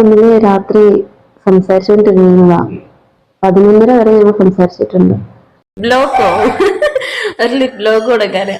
ഇന്നലെ രാത്രി സംസാരിച്ചുകൊണ്ടിരുന്നതാ പതിനൊന്നര വരെ ഞങ്ങൾ സംസാരിച്ചിട്ടുണ്ട്. ബ്ലോഗോ? ഒരു ലിപ് ബ്ലോക്ക് കൊടുക്കാന്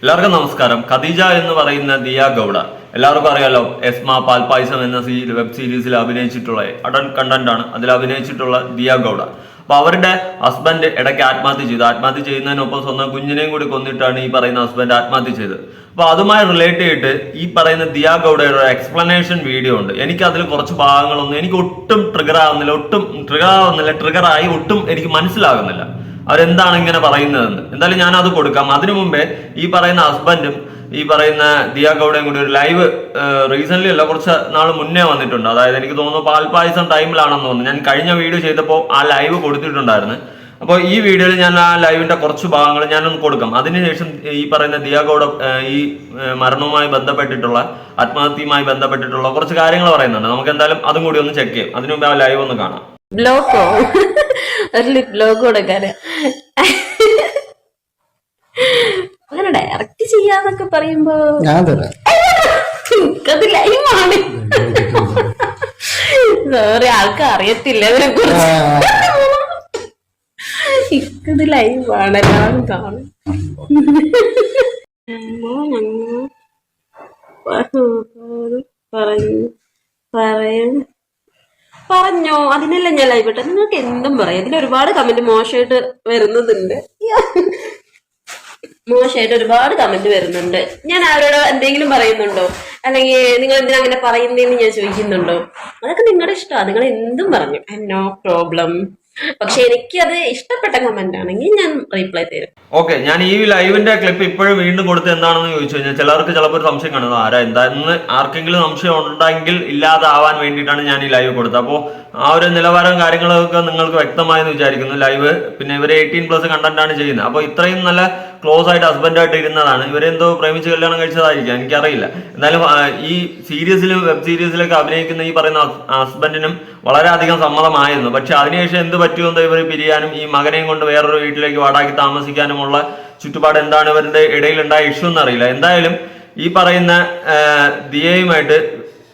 എല്ലാവർക്കും നമസ്കാരം. ഖദീജ എന്ന് പറയുന്ന ദിയ ഗൗഡ. എല്ലാവർക്കും അറിയാലോ എസ്മ പാൽപായസം എന്ന സീരി വെബ് സീരീസിൽ അഭിനയിച്ചിട്ടുള്ള അഡൽട്ട് കണ്ടന്റ് ആണ്. അതിൽ അഭിനയിച്ചിട്ടുള്ള ദിയ ഗൗഡ. അപ്പൊ അവരുടെ ഹസ്ബൻഡ് ഇടയ്ക്ക് ആത്മഹത്യ ചെയ്തു. ആത്മഹത്യ ചെയ്യുന്നതിനൊപ്പം സ്വന്തം കുഞ്ഞിനെയും കൂടി കൊന്നിട്ടാണ് ഈ പറയുന്ന ഹസ്ബൻഡ് ആത്മഹത്യ ചെയ്തത്. അപ്പൊ അതുമായി റിലേറ്റ് ചെയ്തിട്ട് ഈ പറയുന്ന ദിയാ ഗൗഡയുടെ ഒരു എക്സ്പ്ലനേഷൻ വീഡിയോ ഉണ്ട്. എനിക്ക് അതിൽ കുറച്ച് ഭാഗങ്ങളൊന്നും എനിക്ക് ഒട്ടും ട്രിഗർ ആവുന്നില്ല ഒട്ടും ട്രിഗർ ആവുന്നില്ല ട്രിഗർ ആയി ഒട്ടും എനിക്ക് മനസ്സിലാകുന്നില്ല. അവരെന്താണ് ഇങ്ങനെ പറയുന്നതെന്ന്. എന്തായാലും ഞാൻ അത് കൊടുക്കാം. അതിനു മുമ്പേ ഈ പറയുന്ന ഹസ്ബൻഡും ഈ പറയുന്ന ദിയ ഗൗഡയും കൂടി ഒരു ലൈവ് റീസെന്റ് അല്ല കുറച്ച് നാൾ മുന്നേ വന്നിട്ടുണ്ട്. അതായത് എനിക്ക് തോന്നുന്നു പാൽപായസം ടൈമിലാണെന്ന് തോന്നുന്നു. ഞാൻ കഴിഞ്ഞ വീഡിയോ ചെയ്തപ്പോൾ ആ ലൈവ് കൊടുത്തിട്ടുണ്ടായിരുന്നു. അപ്പോൾ ഈ വീഡിയോയിൽ ഞാൻ ആ ലൈവിന്റെ കുറച്ച് ഭാഗങ്ങൾ ഞാനൊന്ന് കൊടുക്കാം. അതിനുശേഷം ഈ പറയുന്ന ദിയ ഗൗഡ ഈ മരണവുമായി ബന്ധപ്പെട്ടിട്ടുള്ള ആത്മഹത്യയുമായി ബന്ധപ്പെട്ടിട്ടുള്ള കുറച്ച് കാര്യങ്ങൾ പറയുന്നുണ്ട്. നമുക്ക് എന്തായാലും അതും കൂടി ഒന്ന് ചെക്ക് ചെയ്യാം. അതിനുമുമ്പ് ആ ലൈവ് ഒന്ന് കാണാം. ഒരു ലിപ് ബ്ലോഗ് കൊടുക്കാന്. അങ്ങനെ ഡയറക്റ്റ് ചെയ്യാന്നൊക്കെ പറയുമ്പോ ഞാൻ തരാം. ലൈവാണ് സോറി ആൾക്ക് അറിയത്തില്ല അതിനെ കുറിച്ച്. ഇക്കത് ലൈവാണ് എല്ലാവരും കാണും. പറഞ്ഞു പറയും പറഞ്ഞോ അതിനല്ല ഞാൻ ലൈവ് ഇട്ടത്? നിങ്ങൾക്ക് എന്തും പറയാം. ഇതിൽ ഒരുപാട് കമന്റ് മോശമായിട്ട് വരുന്നതുണ്ട്. മോശമായിട്ട് ഒരുപാട് കമന്റ് വരുന്നുണ്ട്. ഞാൻ അവരോട് എന്തെങ്കിലും പറയുന്നുണ്ടോ? അല്ലെങ്കിൽ നിങ്ങൾ എന്തിനാ അങ്ങനെ പറയുന്നതെന്ന് ഞാൻ ചോദിക്കുന്നുണ്ടോ? അതൊക്കെ നിങ്ങളുടെ ഇഷ്ടമാണ്. നിങ്ങൾ എന്തും പറഞ്ഞു. നോ പ്രോബ്ലം പക്ഷെ എനിക്ക് അത് ഇഷ്ടപ്പെട്ട കമന്റ് ആണെങ്കിൽ ഞാൻ റീപ്ലൈ തരും. ഓക്കെ ഞാൻ ഈ ലൈവിന്റെ ക്ലിപ്പ് ഇപ്പോഴും വീണ്ടും കൊടുത്ത് എന്താണെന്ന് ചോദിച്ചു കഴിഞ്ഞാൽ ചിലർക്ക് ചിലപ്പോൾ ഒരു സംശയം കാണുന്നത് ആരാ? എന്താന്ന് ആർക്കെങ്കിലും സംശയം ഉണ്ടെങ്കിൽ ഇല്ലാതാവാൻ വേണ്ടിയിട്ടാണ് ഞാൻ ഈ ലൈവ് കൊടുത്തത്. അപ്പോൾ ആ ഒരു നിലവാരം കാര്യങ്ങളൊക്കെ നിങ്ങൾക്ക് വ്യക്തമായെന്ന് വിചാരിക്കുന്നു. ലൈവ് പിന്നെ ഇവർ എയ്റ്റീൻ പ്ലസ് കണ്ടന്റ് ആണ് ചെയ്യുന്നത്. അപ്പോൾ ഇത്രയും നല്ല ക്ലോസ് ആയിട്ട് ഹസ്ബൻഡായിട്ട് ഇരുന്നതാണ്. ഇവരെന്തോ പ്രേമിച്ച് കല്യാണം കഴിച്ചതായിരിക്കാം. എനിക്കറിയില്ല. എന്നാലും ഈ സീരീസിലും വെബ് സീരീസിലൊക്കെ അഭിനയിക്കുന്ന ഈ പറയുന്ന ഹസ്ബൻഡിനും വളരെയധികം സമ്മതമായിരുന്നു. പക്ഷെ അതിനുശേഷം എന്ത് പറ്റുമെന്നോ ഇവർ പിരിയാനും ഈ മകനെയും കൊണ്ട് വേറൊരു വീട്ടിലേക്ക് വാടാക്കി താമസിക്കാനുമുള്ള ചുറ്റുപാട് എന്താണ് ഇവരുടെ ഇടയിൽ ഇടയിലുണ്ടായ ഇഷ്യൂ എന്നറിയില്ല. എന്തായാലും ഈ പറയുന്ന ദിയയുമായിട്ട്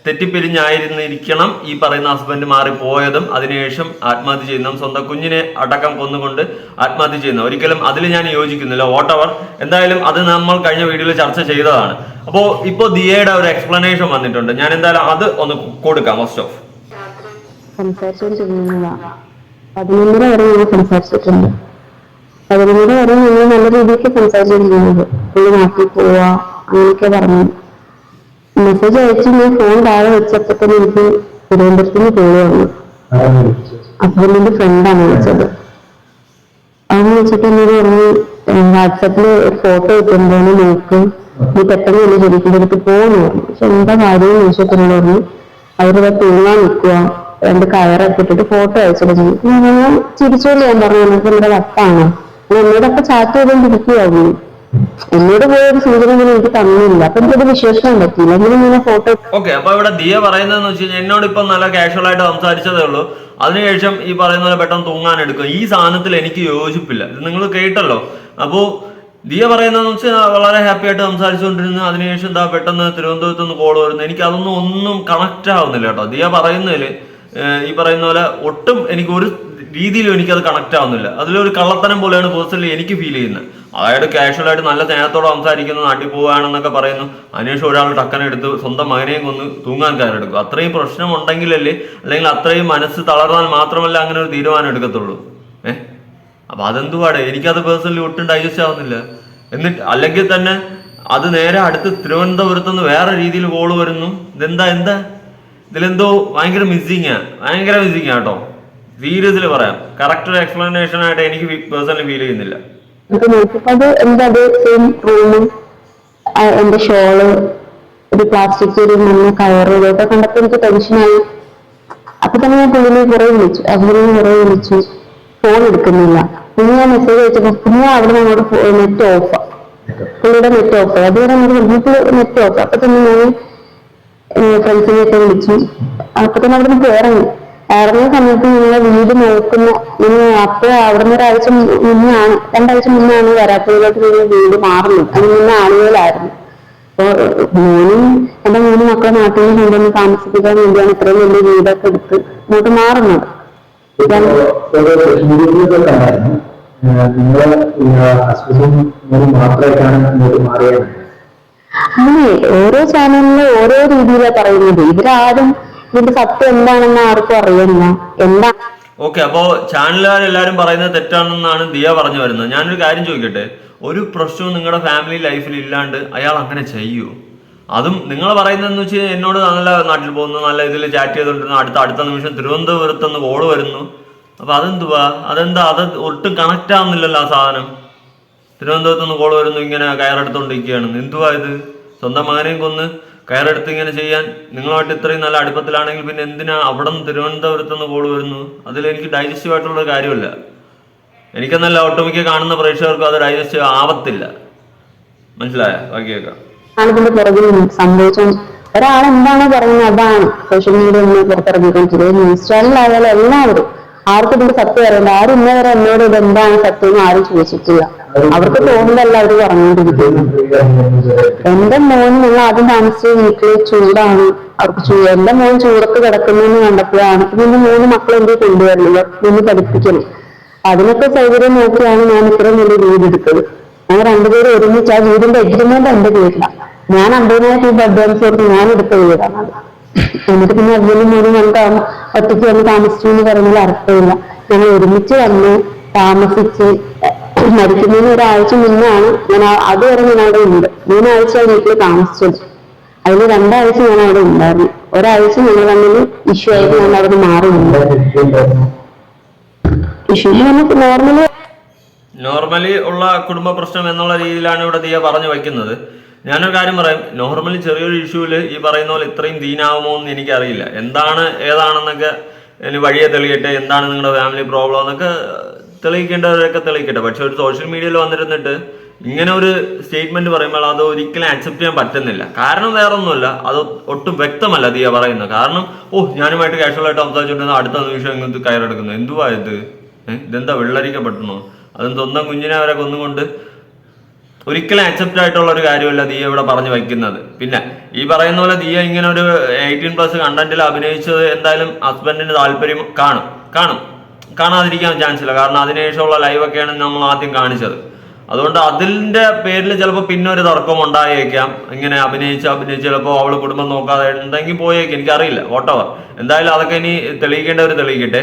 തെറ്റിപ്പിരിഞ്ഞായിരുന്നിരിക്കണം ഈ പറയുന്ന ഹസ്ബൻഡ് മാറിപ്പോയതും അതിനുശേഷം ആത്മഹത്യ ചെയ്യുന്നതും സ്വന്തം കുഞ്ഞിനെ അടക്കം കൊന്നുകൊണ്ട് ആത്മഹത്യ ചെയ്യുന്ന. ഒരിക്കലും അതിൽ ഞാൻ യോജിക്കുന്നില്ല. വോട്ടവർ എന്തായാലും അത് നമ്മൾ കഴിഞ്ഞ വീഡിയോയിൽ ചർച്ച ചെയ്തതാണ്. അപ്പോൾ ഇപ്പോൾ ദിയയുടെ ഒരു എക്സ്പ്ലനേഷൻ വന്നിട്ടുണ്ട്. ഞാൻ എന്തായാലും അത് ഒന്ന് കൊടുക്കാം ഫസ്റ്റ് ഓഫ് പതിനൊന്നര വരെ സംസാരിച്ചിട്ടുണ്ട്. നല്ല രീതിക്ക് സംസാരിച്ചിരിക്കുന്നത് പോവാ അങ്ങനെയൊക്കെ പറഞ്ഞു. മെസ്സേജ് അയച്ചു ഞാൻ ഫോൺ താഴെ വെച്ചപ്പോ തന്നെ എനിക്ക് തിരുവനന്തപുരത്തിന് കോൾ വന്നു. എന്റെ ഫ്രണ്ടാണ് വിളിച്ചത്. അവന് വിളിച്ചിട്ട് എന്നോട് പറഞ്ഞു വാട്സാപ്പിൽ ഒരു ഫോട്ടോ ഇട്ടുണ്ടോന്ന് നോക്ക്. നീ പെട്ടെന്ന് എന്നെ ശരിക്കും എടുത്ത് പോകുന്നു പക്ഷെ എന്താ കാര്യം ചോദിച്ചപ്പോഴോട് പറഞ്ഞു അവരിവിടെ തൂങ്ങാൻ നിൽക്കുക രണ്ട് കയറൊക്കെ ഇട്ടിട്ട് ഫോട്ടോ അയച്ചിട്ട് ചെയ്യും ഞാൻ ചിരിച്ചോളൂ ഞാൻ പറഞ്ഞു എനിക്ക് എന്റെ വട്ടാണ്? എന്നോടൊക്കെ ചാറ്റ് ചെയ്തോണ്ടിരിക്കുകയായിരുന്നു എന്നോട് പോയ ഒരു സൂചന ഇങ്ങനെ എനിക്ക് തന്നില്ല. അപ്പൊ എനിക്കത് വിശ്വസിക്കാൻ പറ്റിയില്ല. എങ്കിലും ഇങ്ങനെ ഫോട്ടോ ഓക്കെ അപ്പൊ ഇവിടെ ദിയ പറയുന്നതെന്ന് വെച്ച് എന്നോട് ഇപ്പൊ നല്ല കാഷ്വൽ ആയിട്ട് സംസാരിച്ചതേ ഉള്ളൂ. അതിനുശേഷം ഈ പറയുന്ന പോലെ പെട്ടെന്ന് തൂങ്ങാൻ എടുക്കും. ഈ സാധനത്തിൽ എനിക്ക് യോജിപ്പില്ല. ഇത് നിങ്ങൾ കേട്ടല്ലോ. അപ്പോ ദിയ പറയുന്നതെന്ന് വെച്ചാൽ വളരെ ഹാപ്പി ആയിട്ട് സംസാരിച്ചുകൊണ്ടിരുന്നു. അതിനുശേഷം എന്താ പെട്ടെന്ന് തിരുവനന്തപുരത്ത് നിന്ന് കോൾ വരുന്നു. എനിക്ക് അതൊന്നും ഒന്നും കണക്റ്റ് ആവുന്നില്ല കേട്ടോ. ദിയ പറയുന്നതിൽ ഈ പറയുന്ന പോലെ ഒട്ടും എനിക്ക് ഒരു രീതിയിലും എനിക്കത് കണക്റ്റ് ആവുന്നില്ല. അതിലൊരു കള്ളത്തനം പോലെയാണ് പേഴ്സണലി എനിക്ക് ഫീൽ ചെയ്യുന്നത്. അതായത് കാഷ്വൽ ആയിട്ട് നല്ല സ്നേഹത്തോടെ സംസാരിക്കുന്നു നാട്ടിൽ പോവുകയാണെന്നൊക്കെ പറയുന്നു. അതിനുശേഷം ഒരാൾ ടക്കനെടുത്ത് സ്വന്തം മകനെയും കൊന്ന് തൂങ്ങാൻ കയറെടുക്കും അത്രയും പ്രശ്നം ഉണ്ടെങ്കിലല്ലേ അല്ലെങ്കിൽ അത്രയും മനസ്സ് തളർന്നാൽ മാത്രമല്ല അങ്ങനെ ഒരു തീരുമാനം എടുക്കത്തുള്ളൂ. ഏഹ് അപ്പൊ അതെന്തുവാടെ? എനിക്കത് പേഴ്സണലി ഒട്ടും ഡൈജസ്റ്റ് ആവുന്നില്ല. എന്നിട്ട് അല്ലെങ്കിൽ തന്നെ അത് നേരെ അടുത്ത് തിരുവനന്തപുരത്ത് നിന്ന് വേറെ രീതിയിൽ കോൾ വരുന്നു. ഇതെന്താ എന്താ? ഇതിലെന്തോ ഭയങ്കര മിസ്സിങ് ഭയങ്കര മിസ്സിങ് കേട്ടോ. സീരിയസിൽ പറയാം. കറക്റ്റ് ഒരു എക്സ്പ്ലനേഷൻ ആയിട്ട് എനിക്ക് പേഴ്സണലി ഫീൽ ചെയ്യുന്നില്ല. അപ്പൊ നോക്കിയപ്പോ അത് എന്റെ അതേ സെയിം റൂമും എന്റെ ഷോൾ ഒരു പ്ലാസ്റ്റിക് ഒരു മണ്ണ് കയറ് ഇതൊക്കെ കണ്ടപ്പോ എനിക്ക് ടെൻഷനായി അപ്പൊ തന്നെ ഞാൻ പുള്ളിനെ കുറെ വിളിച്ചു ഹസ്ബൻഡിനെ കുറെ വിളിച്ചു ഫോൺ എടുക്കുന്നില്ല. പിന്നെ ഞാൻ മെസ്സേജ് അയച്ചപ്പോ പിന്നെ അവിടെ നമ്മുടെ നെറ്റ് ഓഫ് പുള്ളിയുടെ നെറ്റ് ഓഫ് അതുവരെ നമ്മുടെ വീട്ടിൽ നെറ്റ് ഓഫ് അപ്പൊ തന്നെ ഞാൻ ഫ്രണ്ട്സിനെയൊക്കെ വിളിച്ചു. അപ്പൊ തന്നെ അവിടെ നിന്ന് ഇറങ്ങി ഇറങ്ങിയ സമയത്ത് നിങ്ങളെ വീട് നോക്കുന്ന. നിങ്ങൾ അപ്പൊ അവിടുന്ന് ഒരാഴ്ച മുന്നാണ് രണ്ടാഴ്ച മുന്നാണ് വരാപ്പുഴയിലോട്ട് നിങ്ങൾ വീട് മാറുന്നത്. അതിന് മുന്നേ ആളുകളായിരുന്നു. അപ്പൊ മോനും എന്റെ മൂന്ന് മക്കളെ നാട്ടിൽ നിന്ന് കൊണ്ടുവന്ന് താമസിപ്പിക്കാൻ വേണ്ടിയാണ് ഇത്രയും വലിയ വീടൊക്കെ എടുത്ത് ഇങ്ങോട്ട് മാറുന്നത്. അങ്ങനെ ഓരോ ചാനലിലും ഓരോ രീതിയിലാണ് പറയുന്നത്. ഇവരാരും ഇതിന്റെ സത്യം എന്താണെന്ന് ആർക്കും അറിയില്ല. എന്താ? ഓക്കെ അപ്പോ ചാനലുകാർ എല്ലാവരും പറയുന്നത് തെറ്റാണെന്നാണ് ദിയ പറഞ്ഞു വരുന്നത്. ഞാനൊരു കാര്യം ചോദിക്കട്ടെ? ഒരു പ്രശ്നവും നിങ്ങളുടെ ഫാമിലി ലൈഫിൽ ഇല്ലാണ്ട് അയാൾ അങ്ങനെ ചെയ്യൂ. അതും നിങ്ങൾ പറയുന്നതെന്ന് വെച്ച് എന്നോട് നല്ല നാട്ടിൽ പോകുന്നു നല്ല ഇതിൽ ചാറ്റ് ചെയ്തുകൊണ്ടിരുന്നു അടുത്ത അടുത്ത നിമിഷം തിരുവനന്തപുരത്ത് നിന്ന് കോൾ വരുന്നു. അപ്പൊ അതെന്തുവാ? അതെന്താ? അത് ഒട്ടും കണക്റ്റ് ആവുന്നില്ലല്ലോ ആ സാധനം. തിരുവനന്തപുരത്ത് നിന്ന് കോൾ വരുന്നു ഇങ്ങനെ കയറെടുത്തോണ്ടിരിക്കുകയാണ്. എന്തുവാ ഇത്? സ്വന്തം മകനെയും കൊന്ന് കയറെടുത്ത് ഇങ്ങനെ ചെയ്യാൻ നിങ്ങളുമായിട്ട് ഇത്രയും നല്ല അടുപ്പത്തിലാണെങ്കിൽ പിന്നെ എന്തിനാ അവിടെ നിന്ന് തിരുവനന്തപുരത്ത് നിന്ന് കോൾ വരുന്നു? അതിൽ എനിക്ക് ഡൈജസ്റ്റീവ് ആയിട്ടുള്ള കാര്യമില്ല. എനിക്കെന്നല്ല ഒട്ടുമിക്ക കാണുന്ന പ്രേക്ഷകർക്കും അത് ഡൈജസ്റ്റ് ആവത്തില്ല. മനസ്സിലായ? ബാക്കി കേൾക്കാം. ഒരാളെന്താണോ പറയുന്നത്? അതാണ് സോഷ്യൽ മീഡിയ പുറത്തിറങ്ങിക്കൊണ്ടിരിക്കുന്നത്. ചാനലായാലും എല്ലാവരും ആർക്കും ഇതിന്റെ സത്യം അറിയില്ല. ആരും ഇന്നേ വരെ എന്നോട് ഇത് എന്താണ് സത്യം എന്ന് ആരും ചോദിച്ചിട്ടില്ല. അവർക്ക് തോന്നുന്നതല്ല അവർ പറഞ്ഞുകൊണ്ടിരിക്കുന്നത്. എന്റെ മോൻ നിങ്ങൾ ആദ്യം താമസിച്ച വീട്ടിൽ ചൂടാണ്. അവർക്ക് ചൂ എന്റെ മോൻ ചൂടത്ത് കിടക്കുന്നതെന്ന് കണ്ടപ്പോഴാണ്. പിന്നെ മൂന്ന് മക്കൾ എന്ത് കൊണ്ടുവരുന്നത് നിന്ന് പഠിപ്പിക്കണം അതിനൊക്കെ സൗകര്യം നോക്കിയാണ് ഞാൻ ഇത്രയും വലിയ വീട് എടുത്തത്. ഞങ്ങൾ രണ്ടുപേരും ഒരുമിച്ച് ആ വീടിന്റെ എഗ്രിമെന്റ് എന്റെ വീട്ടിലാണ് ഞാൻ അമ്പതിനായിരം ബഡ് ഞാൻ എടുത്ത വീടാണ് അത്. എന്നിട്ട് പിന്നെ അതിലും മൂന്ന് ഞങ്ങൾക്ക് ഒറ്റയ്ക്ക് വന്ന് താമസിച്ചു എന്ന് പറഞ്ഞാൽ അർത്ഥമില്ല. ഞങ്ങൾ ഒരുമിച്ച് വന്ന് താമസിച്ച് മരിക്കുന്നതിന് ഒരാഴ്ച മുന്നാണ് ഞാൻ അതുവരെ ഞാൻ അവിടെ ഉണ്ട്. മൂന്നാഴ്ച വീട്ടിൽ താമസിച്ചത്. അതിൽ രണ്ടാഴ്ച ഞാൻ അവിടെ ഉണ്ടായിരുന്നു. ഒരാഴ്ച ഞങ്ങൾ തമ്മിൽ ഇഷ്യൂ ആയിട്ട് ഞാൻ അവിടെ മാറിയില്ല. നോർമലി നോർമലി ഉള്ള കുടുംബ പ്രശ്നം എന്നുള്ള രീതിയിലാണ് ഇവിടെ ദിയ പറഞ്ഞു വയ്ക്കുന്നത്. ഞാനൊരു കാര്യം പറയാം. നോർമലി ചെറിയൊരു ഇഷ്യൂവിൽ ഈ പറയുന്ന പോലെ ഇത്രയും ദീനാവുമോ എന്ന് എനിക്കറിയില്ല. എന്താണ് ഏതാണെന്നൊക്കെ ഇനി വഴിയെ തെളിയട്ടെ എന്താണ് നിങ്ങളുടെ ഫാമിലി പ്രോബ്ലം എന്നൊക്കെ തെളിയിക്കേണ്ടവരൊക്കെ തെളിയിക്കട്ടെ. പക്ഷെ ഒരു സോഷ്യൽ മീഡിയയിൽ വന്നിരുന്നിട്ട് ഇങ്ങനെ ഒരു സ്റ്റേറ്റ്മെന്റ് പറയുമ്പോൾ അത് ഒരിക്കലും ആക്സെപ്റ്റ് ചെയ്യാൻ പറ്റുന്നില്ല. കാരണം വേറെ ഒന്നുമല്ല അത് ഒട്ടും വ്യക്തമല്ല ദിയ പറയുന്നത്. കാരണം ഓ ഞാനുമായിട്ട് കാഷ്വൽ ആയിട്ട് സംസാരിച്ചുകൊണ്ടിരുന്ന അടുത്ത നിമിഷം ഇങ്ങനത്തെ കയറെടുക്കുന്നു. എന്തുവാ ഇത്? ഇതെന്താ വെള്ളരിക്കപ്പെട്ടണോ അതും സ്വന്തം കുഞ്ഞിനെ അവരെ കൊന്നുകൊണ്ട് ഒരിക്കലും അക്സെപ്റ്റ് ആയിട്ടുള്ള ഒരു കാര്യമല്ല ദിയ ഇവിടെ പറഞ്ഞു വയ്ക്കുന്നത് പിന്നെ ഈ പറയുന്ന പോലെ ദിയ ഇങ്ങനെ ഒരു എയ്റ്റീൻ പ്ലസ് കണ്ടന്റിൽ അഭിനയിച്ചത് എന്തായാലും ഹസ്ബൻഡിന് താല്പര്യം കാണും. കാണും. കാണാതിരിക്കാൻ ചാൻസ് ഇല്ല. കാരണം അതിനുശേഷമുള്ള ലൈവൊക്കെയാണ് നമ്മൾ ആദ്യം കാണിച്ചത്. അതുകൊണ്ട് അതിന്റെ പേരിൽ ചിലപ്പോൾ പിന്നെ ഒരു തർക്കം ഉണ്ടായേക്കാം. ഇങ്ങനെ അഭിനയിച്ച് അഭിനയിച്ച് ചിലപ്പോൾ അവൾ കുടുംബം നോക്കാതെ ഉണ്ടെങ്കിൽ പോയേക്കും. എനിക്കറിയില്ല. വോട്ടവർ എന്തായാലും അതൊക്കെ ഇനി തെളിയിക്കേണ്ടവർ തെളിയിക്കട്ടെ.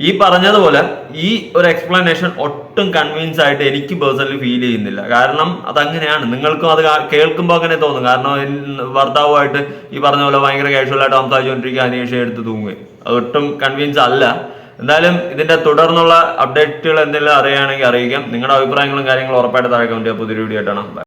ഈ പറഞ്ഞതുപോലെ ഈ ഒരു എക്സ്പ്ലനേഷൻ ഒട്ടും കൺവിൻസ് ആയിട്ട് എനിക്ക് പേഴ്സണലി ഫീൽ ചെയ്യുന്നില്ല. കാരണം അതങ്ങനെയാണ്. നിങ്ങൾക്കും അത് കേൾക്കുമ്പോൾ അങ്ങനെ തോന്നും. കാരണം ഭർത്താവുമായിട്ട് ഈ പറഞ്ഞ പോലെ ഭയങ്കര കാഷ്വലായിട്ട് സംസാരിച്ചുകൊണ്ടിരിക്കുക അന്വേഷണം എടുത്ത് തൂങ്ങുകയും അത് ഒട്ടും കൺവിൻസ് അല്ല. എന്തായാലും ഇതിന്റെ തുടർന്നുള്ള അപ്ഡേറ്റുകൾ എന്തെങ്കിലും അറിയുകയാണെങ്കിൽ അറിയിക്കാം. നിങ്ങളുടെ അഭിപ്രായങ്ങളും കാര്യങ്ങളും ഉറപ്പായിട്ട് താഴെ കമന്റ്. പുതിയൊരു വീഡിയോ ആയിട്ടാണ്.